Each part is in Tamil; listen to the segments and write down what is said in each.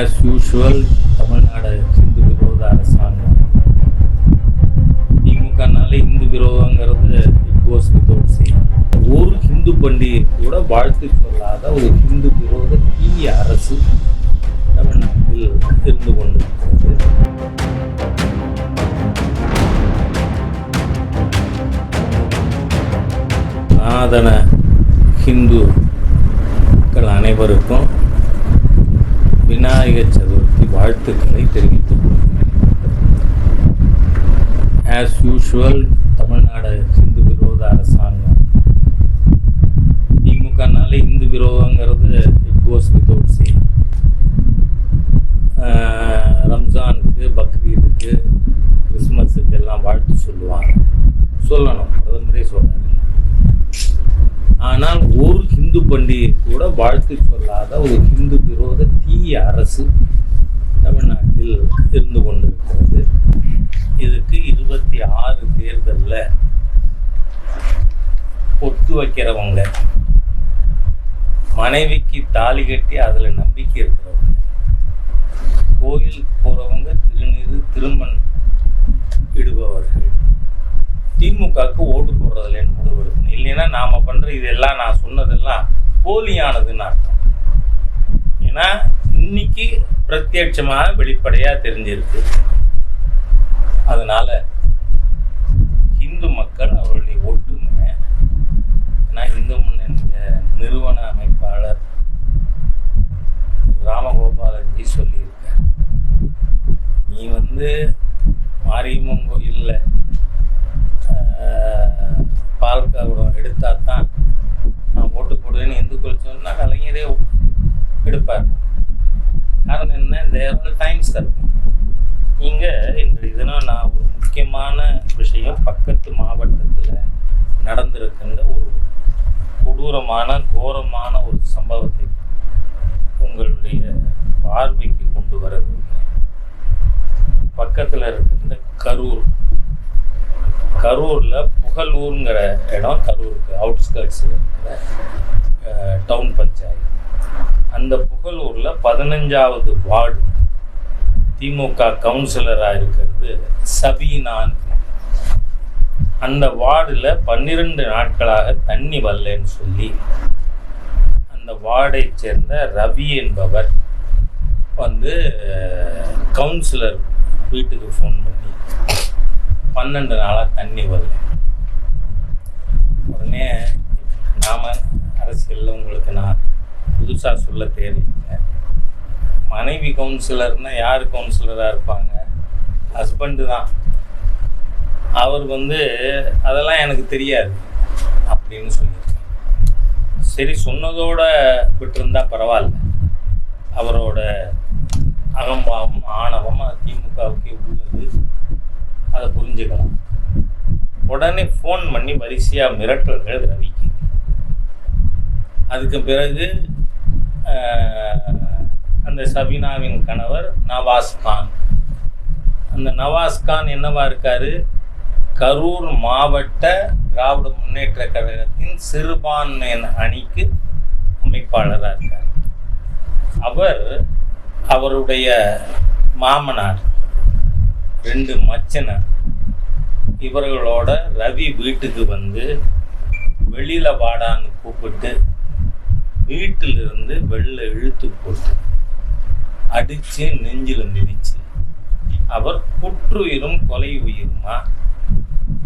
ஆஸ் யூஷுவல் தமிழ்நாடு ஹிந்து விரோத அரசாங்கம் திமுகனால இந்து விரோதங்கிறது கோஸ் வித்தவுட் ஒரு ஹிந்து பண்டிகை கூட வாழ்த்து சொல்லாத ஒரு ஹிந்து விரோத தீய அரசு தமிழ்நாட்டில் இருந்து கொண்டிருக்கிறது. நாதன ஹிந்துக்கள் அனைவருக்கும் விநாயகர் சதுர்த்தி வாழ்த்துக்களை தெரிவித்துக் ஆஸ் யூஷுவல் தமிழ்நாடு ஹிந்து விரோத அரசாங்கம். திமுகனால இந்து விரோதங்கிறது இட் கோஸ் வித்தவுட் சேம் ரம்ஜானுக்கு பக்ரீதுக்கு கிறிஸ்மஸுக்கு எல்லாம் வாழ்த்து சொல்லுவாங்க. சொல்லணும். இந்து ஹிந்து பண்டிகை கூட வாழ்த்து சொல்லாத ஒரு ஹிந்து விரோத தீய அரசு தமிழ்நாட்டில் இருந்து கொண்டிருக்கிறது. இதுக்கு இருபத்தி ஆறு தேர்தலில் ஒத்து வைக்கிறவங்க மனைவிக்கு தாலி கட்டி அதில் நம்பிக்கை இருக்கிறவங்க கோயில் போகிறவங்க திருநீர் திருமண் இடுபவர்கள். திமுகவுக்கு ஓட்டு போடுறதுலன்னு முடிவு எடுக்கணும்? இல்லைன்னா நாம் பண்ணுற இதெல்லாம் நான் சொன்னதெல்லாம் போலியானதுன்னு அர்த்தம். ஏன்னா இன்னைக்கு பிரத்யட்சமாக வெளிப்படையாக தெரிஞ்சிருக்கு. அதனால் இந்து மக்கள் அவருடைய ஒற்றுமை ஏன்னா இந்து முன்னணிய நிறுவன அமைப்பாளர் ராமகோபாலஜி ராமகோபாலன்ஜி சொல்லியிருக்கார். நீ வந்து மாரியம்மன் கோயிலில் பால்காவிடம் எடுத்தா தான் நான் ஓட்டு போடுவேன்னு இந்துக்கள் சொன்னால் கலைஞரே எடுப்பார். காரணம் என்ன? தேவன டைம்ஸ் இருக்கும் நீங்கள் இன்று இதனால் நான் ஒரு முக்கியமான விஷயம் பக்கத்து மாவட்டத்தில் நடந்திருக்கின்ற ஒரு கொடூரமான கோரமான ஒரு சம்பவத்தை உங்களுடைய பார்வைக்கு கொண்டு வர பக்கத்தில் இருக்கின்ற கரூர். கரூரில் புகழூருங்கிற இடம் கரூருக்கு அவுட்ஸ்கர்ட்ஸ் டவுன் பஞ்சாயத்து. அந்த புகழூரில் பதினஞ்சாவது வார்டு திமுக கவுன்சிலராக இருக்கிறது சபீனான். அந்த வார்டில் பன்னிரெண்டு நாட்களாக தண்ணி வரலன்னு சொல்லி அந்த வார்டை சேர்ந்த ரவி என்பவர் வந்து கவுன்சிலர் வீட்டுக்கு ஃபோன் பண்ணி பன்னெண்டு நாளாக தண்ணி வரல உடனே நாம் அரசியலில் உங்களுக்கு நான் புதுசாக சொல்ல தேவையில்லை. மனைவி கவுன்சிலர்னால் யார் கவுன்சிலராக இருப்பாங்க? ஹஸ்பண்டு தான். அவர் வந்து அதெல்லாம் எனக்கு தெரியாது அப்படின்னு சொல்லியிருக்காங்க சரி சொன்னதோட விட்டுருந்தா பரவாயில்ல. அவரோட அகம்பாவம் ஆணவம் திமுகவுக்கு உள்ளது. அதை புரிஞ்சுக்கலாம். உடனே ஃபோன் பண்ணி வரிசையாக மிரட்டல்கள் ரவிக்கு. அதுக்கு பிறகு அந்த சபீனாவின் கணவர் நவாஸ் கான். அந்த நவாஸ் கான் என்னவா இருக்கார்? கரூர் மாவட்ட திராவிட முன்னேற்ற கழகத்தின் சிறுபான்மையின் அணிக்கு அமைப்பாளராக இருக்கார். அவர் அவருடைய மாமனார் ரெண்டு மச்சனர் இவர்களோட ரவி வீட்டுக்கு வந்து வெளியில் வாடான்னு கூப்பிட்டு வீட்டிலிருந்து வெளில இழுத்து போட்டு அடித்து நெஞ்சில் மிதிச்சு. அவர் புற்றுயிரும் கொலை உயிருமா?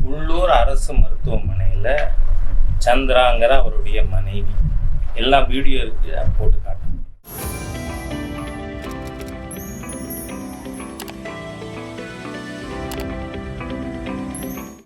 உள்ளூர் அரசு மருத்துவமனையில் சந்திராங்கிற அவருடைய மனைவி. எல்லா வீடியோ இருக்கு போட்டு காட்டு